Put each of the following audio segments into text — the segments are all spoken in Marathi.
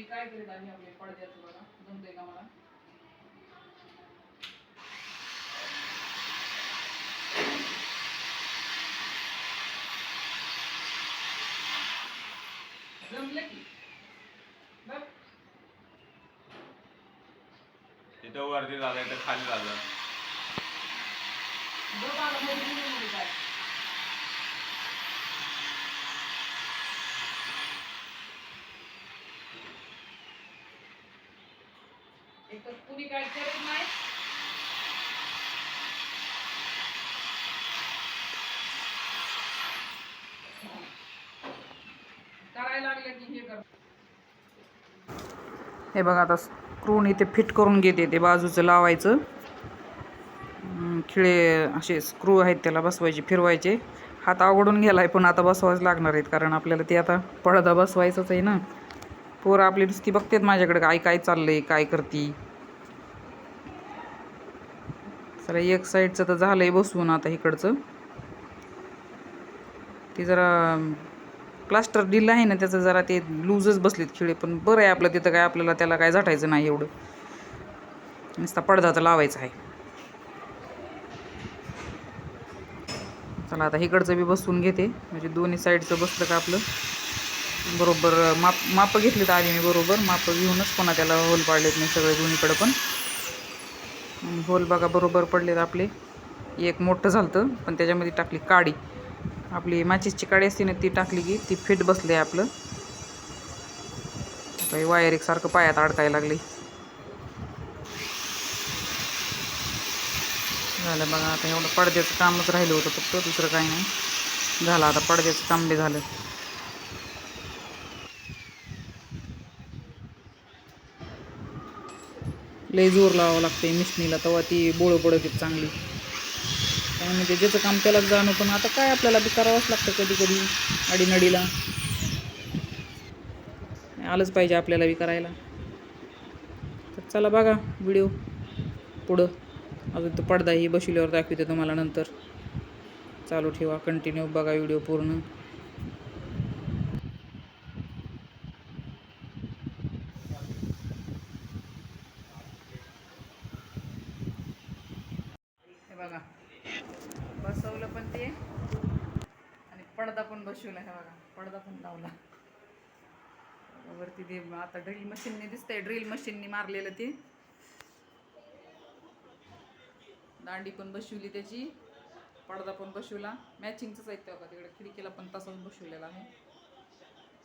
मी काय करीत आहे आपले पडद्याचं बघा? जमतंय का मला? जमलं की? बघ. तिथं वरती झालं इथं खाली झालं बघ आलं एक तर कुणी काय करत नाही. करायला की हे कर. हे बघा आता स्क्रून इथे फिट करून घेते ते बाजूचं लावायचं. खिळे असे स्क्रू आहेत त्याला बसवायचे फिरवायचे. हात आवडून गेलाय पण आता बसवायच लागणार आहेत कारण आपल्याला ते आता पडदा बसवायचंच आहे ना. पोरं आपली नुसती बघतात माझ्याकडे काय काय चाललंय काय करती. चला एक साईडचं तर झालंय बसवून आता इकडचं. ते जरा प्लास्टर दिलं आहे ना त्याचं जरा ते लूजच बसलेत खिळे पण बरं आहे आपलं तिथं काय आपल्याला त्याला काय झाटायचं नाही एवढं. नुसता पडदा तर लावायचा आहे. चला आता इकडचं बी बसून घेते म्हणजे दोन्ही साईडचं बसलं का आपलं. बरोबर माप मापं घेतलीत आधी मी बरोबर. मापं घेऊनच पुन्हा त्याला होल पाडलेत मी सगळे दोन्हीकडं पण. होल बघा बरोबर पडलेत आपले. एक मोठं झालं पण त्याच्यामध्ये टाकली काडी. आपली माचीसची काडी असते ना ती टाकली की ती फिट बसले आपलं. काही वायर एकसारखं पायात अडकायला लागली. झालं बघा आता एवढं पडद्याचं कामच राहिलं होतं फक्त दुसरं काही नाही. झालं आता पडद्याचं काम बी झालं. लय जोर लावावं लागते मिशनीला तेव्हा ती बोळं पडत चांगली. काय म्हणजे ज्याचं काम त्यालाच जाणं पण आता काय आपल्याला बी करावंच लागतं कधी कधी अडीनडीला आलंच पाहिजे आपल्याला बी करायला. तर चला बघा व्हिडिओ पुढं. अजून तो पडदा ही बसविल्यावर दाखवते तुम्हाला नंतर. चालू ठेवा कंटिन्यू बघा व्हिडिओ पूर्ण हे बघा बसवलं पण ते आणि पडदा पण बसवला हे बघा. पडदा पण लावला. वरती ते आता ड्रिल मशीनने दिसतंय ड्रिल मशीनने मारलेलं ते. दांडी पण बसवली त्याची. पडदा पण बसवला. मॅचिंगचंच आहे ते बघा तिकडे खिडकीला पण तसाच बसवलेला आहे.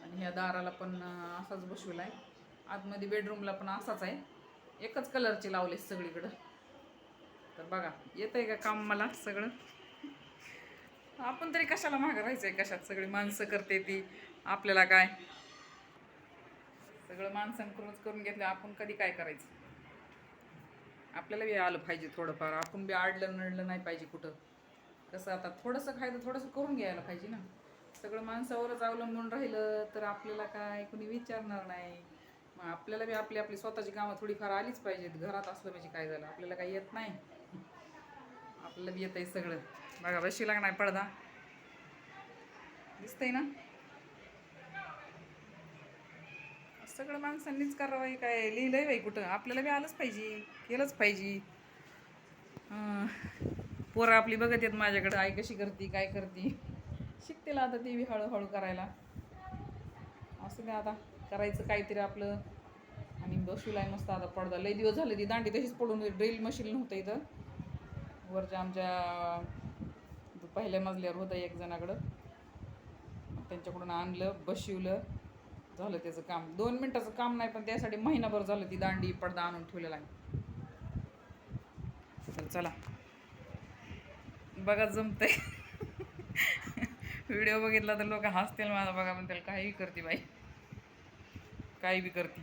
आणि ह्या दाराला पण असाच बसवला आहे आतमध्ये बेडरूमला पण असाच आहे. एकच कलरचे लावले सगळीकडं. तर बघा येत आहे का काम मला सगळं? आपण तरी कशाला मागं राहायचंय? कशात सगळी माणसं करते ती? आपल्याला काय? सगळं माणसांकडूनच करून घेतलं आपण कधी काय करायचं? आपल्याला बी आलं पाहिजे थोडंफार. आपण बी आडलं नडलं नाही पाहिजे कुठं. कसं आता थोडंसं खायचं थोडंसं करून घ्यायला पाहिजे ना. सगळं माणसावरच अवलंबून राहिलं तर आपल्याला काय? कुणी विचारणार नाही. मग आपल्याला बी आपली आपली स्वतःची कामं थोडीफार आलीच पाहिजेत. घरात असलं म्हणजे काय झालं? आपल्याला काही येत नाही. आपल्याला बी येत आहे सगळं. बघा बशी लागणार पडदा? दिसतंय ना? सगळं माणसांनीच करावं काय? लिहिलंय बाई कुठं? आपल्याला बी आलंच पाहिजे केलंच पाहिजे. पोरं आपली बघत येत माझ्याकडं आई कशी करते काय करते? शिकतेला आता ती बी हळूहळू करायला. असं द्या आता करायचं काहीतरी आपलं. आणि बसूलाय मस्त आता पडदा. लय दिवस झाले ती दांडी तशीच पडून ड्रिल मशीन नव्हतं इथं. वरच्या आमच्या पहिल्या मजल्यावर होतं एक जणाकडं. त्यांच्याकडून आणलं बशिवलं झालं त्याचं काम. दोन मिनटाचं काम नाही पण त्यासाठी महिनाभर झालं ती दांडी पडदा आणून ठेवलेला आहे. तर चला. बघा जमतंय. व्हिडिओ बघितला तर लोक हसतील माझा बघा म्हणतील काही करते बाई. काही बी करते.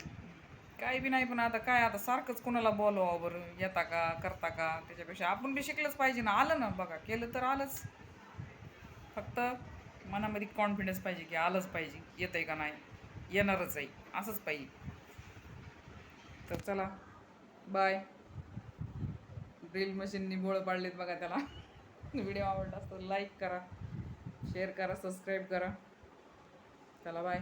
काही बी नाही पण आता काय आता सारखंच कोणाला बोलवा बरं? येता का करता का? त्याच्यापेक्षा आपण बी शिकलंच पाहिजे ना. आलं ना बघा. केलं तर आलंच. फक्त मनामध्ये कॉन्फिडन्स पाहिजे की आलंच पाहिजे येतंय का नाही? येणारच आहे असंच पाहिजे. तर चला बाय ड्रिल मशीननी बोळं पाडलेत बघा त्याला. व्हिडिओ आवडला असतो लाईक करा शेअर करा सबस्क्राईब करा. चला बाय